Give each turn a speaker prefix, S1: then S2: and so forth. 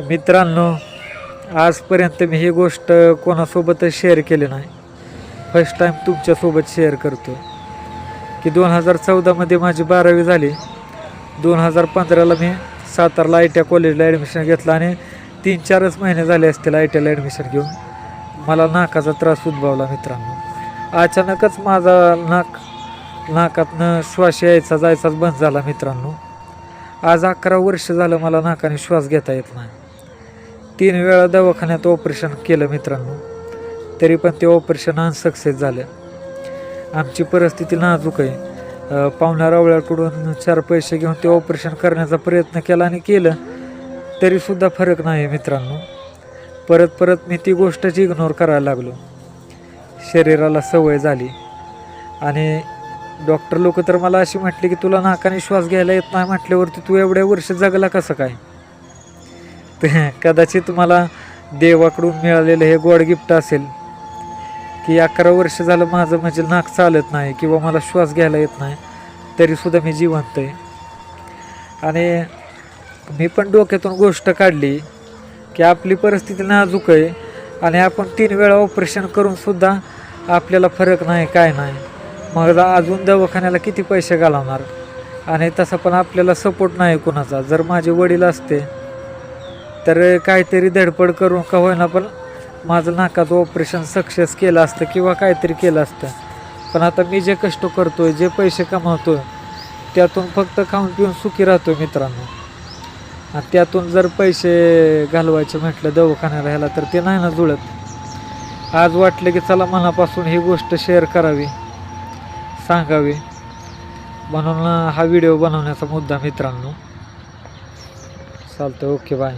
S1: मित्रांनो आजपर्यंत मी ही गोष्ट कोणासोबतच शेअर केली नाही. फर्स्ट टाईम तुमच्यासोबत शेअर करतो की दोन हजार चौदामध्ये माझी बारावी झाली. दोन हजार पंधराला मी सातारला आय टी आय कॉलेजला ॲडमिशन घेतलं आणि तीन चारच महिने झाले असतील आय टी आयला ॲडमिशन घेऊन. मला नाकाचा त्रास उद्भवला मित्रांनो. अचानकच माझा नाक नाकातनं श्वास यायचा जायचाच बंद झाला मित्रांनो. आज अकरा वर्ष झालं मला नाकाने श्वास घेता येत नाही. तीन वेळा दवाखान्यात ऑपरेशन केलं मित्रांनो. तरी पण ते ऑपरेशन अनसक्सेस झालं. आमची परिस्थिती नाजूक आहे. पाहुण्या रावळ्याकडून चार पैसे घेऊन ते ऑपरेशन करण्याचा प्रयत्न केला आणि केलं. तरीसुद्धा फरक नाही मित्रांनो. परत परत मी ती गोष्टच इग्नोर करायला लागलो. शरीराला सवय झाली. आणि डॉक्टर लोक तर मला अशी म्हटली की तुला नाकाने श्वास घ्यायला येत नाही म्हटल्यावरती तू एवढ्या वर्ष जगला कसं काय? कदाचित मला देवाकडून मिळालेलं हे गोड गिफ्ट असेल. की अकरा वर्ष झालं माझं म्हणजे नाक चालत नाही किंवा मला श्वास घ्यायला येत नाही तरीसुद्धा मी जिवंत आहे. आणि मी पण डोक्यातून गोष्ट काढली की आपली परिस्थिती नाजूक आहे आणि आपण तीन वेळा ऑपरेशन करूनसुद्धा आपल्याला फरक नाही काय नाही. मग अजून दवाखान्याला किती पैसे घालवणार? आणि तसा पण आपल्याला सपोर्ट नाही कोणाचा. जर माझे वडील असते तर काहीतरी धडपड करून का होईना पण माझं नाकाचं ऑपरेशन सक्सेस केलं असतं किंवा काहीतरी केलं असतं. पण आता मी जे कष्ट करतोय जे पैसे कमावतोय त्यातून फक्त खाऊन पिऊन सुखी राहतो मित्रांनो. आणि त्यातून जर पैसे घालवायचे म्हटलं दवाखान्याला ह्याला तर ते नाही ना जुळत. आज वाटलं की चला मनापासून ही गोष्ट शेअर करावी सांगावी. म्हणून हा व्हिडिओ बनवण्याचा मुद्दा मित्रांनो. चालतं ओके बाय